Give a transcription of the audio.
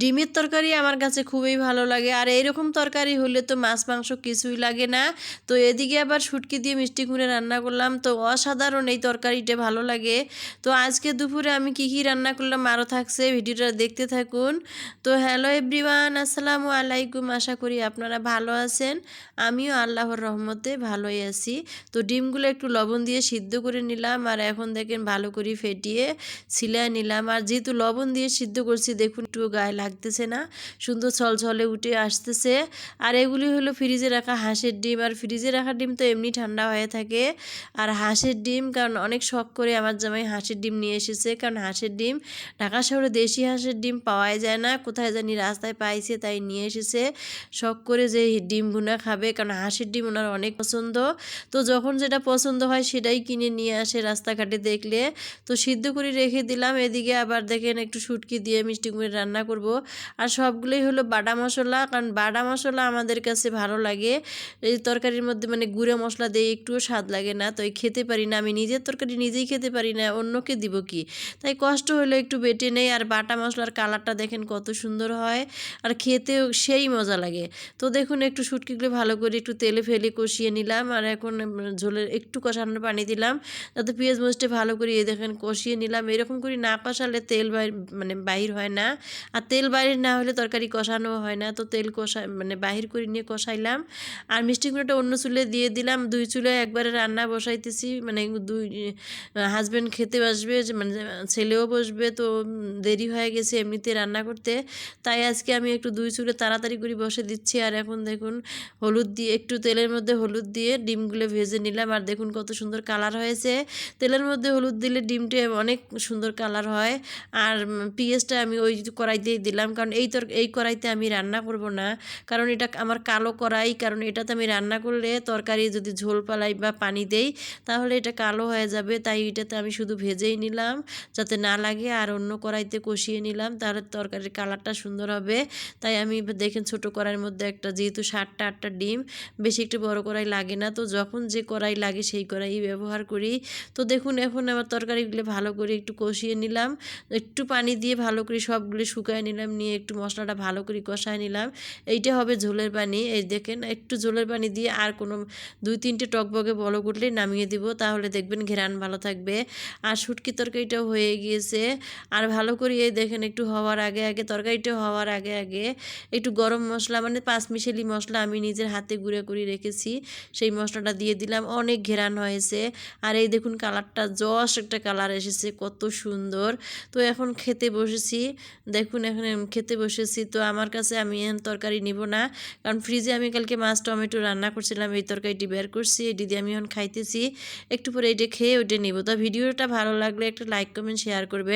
ডিমের তরকারি আমার কাছে খুবই ভালো লাগে। আর এইরকম তরকারি হলে তো মাছ, মাংস কিছুই লাগে না। তো এদিকে আবার শুটকি দিয়ে মিষ্টি কুমড়ে রান্না করলাম। তো অসাধারণ এই তরকারিটা ভালো লাগে। তো আজকে দুপুরে আমি কি কি রান্না করলাম আরও থাকছে, ভিডিওটা দেখতে থাকুন। তো হ্যালো এভরিওয়ান, আসসালামু আলাইকুম। আশা করি আপনারা ভালো আছেন। আমিও আল্লাহর রহমতে ভালোই আছি। তো ডিমগুলো একটু লবণ দিয়ে সিদ্ধ করে নিলাম। আর এখন দেখেন ভালো করে ফেটিয়ে ছিলায় নিলাম। আর যেহেতু লবণ দিয়ে সিদ্ধ করছি, দেখুন একটু গায়ে লাগতেছে না। সুন্দর ছলছলে উঠে আসতেছে। আর এগুলি হলো ফ্রিজে রাখা হাঁসের ডিম। আর ফ্রিজে রাখা ডিম তো এমনি ঠান্ডা হয়ে থাকে। আর হাঁসের ডিম, কারণ অনেক শখ করে আমার জামাই হাঁসের ডিম নিয়ে এসেছে। কারণ হাঁসের ডিম, ঢাকা শহরে দেশি হাঁসের ডিম পাওয়াই যায় না। কোথায় জানি রাস্তায় পাইছে, তাই নিয়ে এসেছে। শখ করে যে ডিম ভুনা খাবে, কারণ হাঁসের ডিম ওনার অনেক পছন্দ। তো যখন যেটা পছন্দ হয় সেটাই কিনে নিয়ে আসে রাস্তাঘাটে দেখলে। তো সিদ্ধ করে রেখে দিলাম। এদিকে আবার দেখেন একটু শুটকি দিয়ে মিষ্টি কুমড়ে রান্না করব। আর সবগুলোই হলো বাটা মশলা। কারণ বাটা মশলা আমাদের কাছে ভালো লাগে। এই তরকারির মধ্যে মানে গুঁড়ো মশলা দিয়ে একটুও স্বাদ লাগে না। তো খেতে পারি না। আমি নিজের তরকারি নিজেই খেতে পারি না। অন্যকে দিব কি? তাই কষ্ট হলো একটু বেটে নেই। আর বাটা মশলার কালারটা দেখেন কত সুন্দর হয়। আর খেতেও সেই মজা লাগে। তো দেখুন একটু শুটকিগুলো ভালো করে একটু তেলে ফেলে কষিয়ে নিলাম। আর এখন ঝোলের একটু কষানোর পানি দিলাম। যাতে পেঁয়াজ মরিচটা ভালো করে দেখেন কষিয়ে নিলাম। এরকম করে না কষালে তেল মানে বাহির হয় না। আর তেল বাহির না হলে তরকারি কষানো হয় না। তো তেল কষা মানে বাহির করে নিয়ে কষাইলাম। আর মিষ্টি কুমড়োটা অন্য চুলে দিয়ে দিলাম। দুই চুলে একবারে রান্না বসাইতেছি। মানে দুই হাজব্যান্ড খেতে আসবে মানে ছেলেও বসবে, তো দেরি হয়ে গেছে এমনিতে রান্না করতে। তাই আজকে আমি একটু দুই চুলে তাড়াতাড়ি করে বসে দিচ্ছি। আর এখন দেখুন, হলুদ দিয়ে, একটু তেলের মধ্যে হলুদ দিয়ে ডিমগুলো ভেজে নিলাম। আর দেখুন কত সুন্দর কালার হয়েছে। তেলের মধ্যে হলুদ দিলে ডিমটা অনেক সুন্দর কালার হয়। আর পেঁয়াজটা আমি ওই কড়াইতেই দিলাম। কারণ এই তর, এই কড়াইতে আমি রান্না করব না। কারণ এটা আমার কালো কড়াই, কারণ এটাতে আমি রান্না করলে তরকারি যদি ঝোল পালাই বা পানি দেই, তাহলে এটা কালো হয়ে যাবে। তাই এটাতে আমি শুধু ভেজেই নিলাম, যাতে না লাগে আর অন্য কড়াইতে কষিয়ে নিলাম, তাহলে তরকারির কালারটা সুন্দর হবে। তাই আমি দেখেন ছোট কড়াইয়ের মধ্যে একটা, যেহেতু সাতটা, আটটা ডিম, বেশি একটু বড় কড়াই লাগে না। তো যখন যে কড়াই লাগে সেই কড়াই ব্যবহার করি। তো দেখুন, এখন আমার তরকারিগুলো ভালো করে একটু কষিয়ে নিলাম। একটু পানি দিয়ে ভালো করে সবগুলো শুকায় নিলাম। নিয়ে একটু মশলাটা ভালো করে কষায় নিলাম। এইটা হবে ঝোলের পানি। এই দেখেন, একটু ঝোলের পানি দিয়ে আর কোনো দুই তিনটে টকবগে বলো করলেই নামিয়ে দিব। তাহলে দেখবেন ঘেরান ভালো থাকবে। আর শুটকি তরকারিটাও হয়ে গিয়েছে। আর ভালো করে এই দেখেন, একটু হওয়ার আগে আগে, তরকারিটা হওয়ার আগে আগে একটু গরম মশলা মানে পাঁচ মিশেলি মশলা আমি নিজের হাতে গুঁড়ে করে রেখেছি। সেই মশলাটা দিয়ে দিলাম। অনেক ঘেরান হয়েছে। আর এই দেখুন কালারটা জস একটা কালার এসেছে, কত সুন্দর। তো এখন খেতে বসেছি। দেখুন এখন খেতে বসেছি, তো আমার কাছে আমি এখন তরকারি নিব না। কারণ ফ্রিজে আমি কালকে মাছ, টমেটো রান্না করছিলাম, এই তরকারিটি বের করছি, এটি দিয়ে আমি এখন খাইতেছি। একটু পরে এটা খেয়ে ওইটা নিব। তো ভিডিওটা ভালো লাগলে একটা লাইক কমেন্ট শেয়ার করবে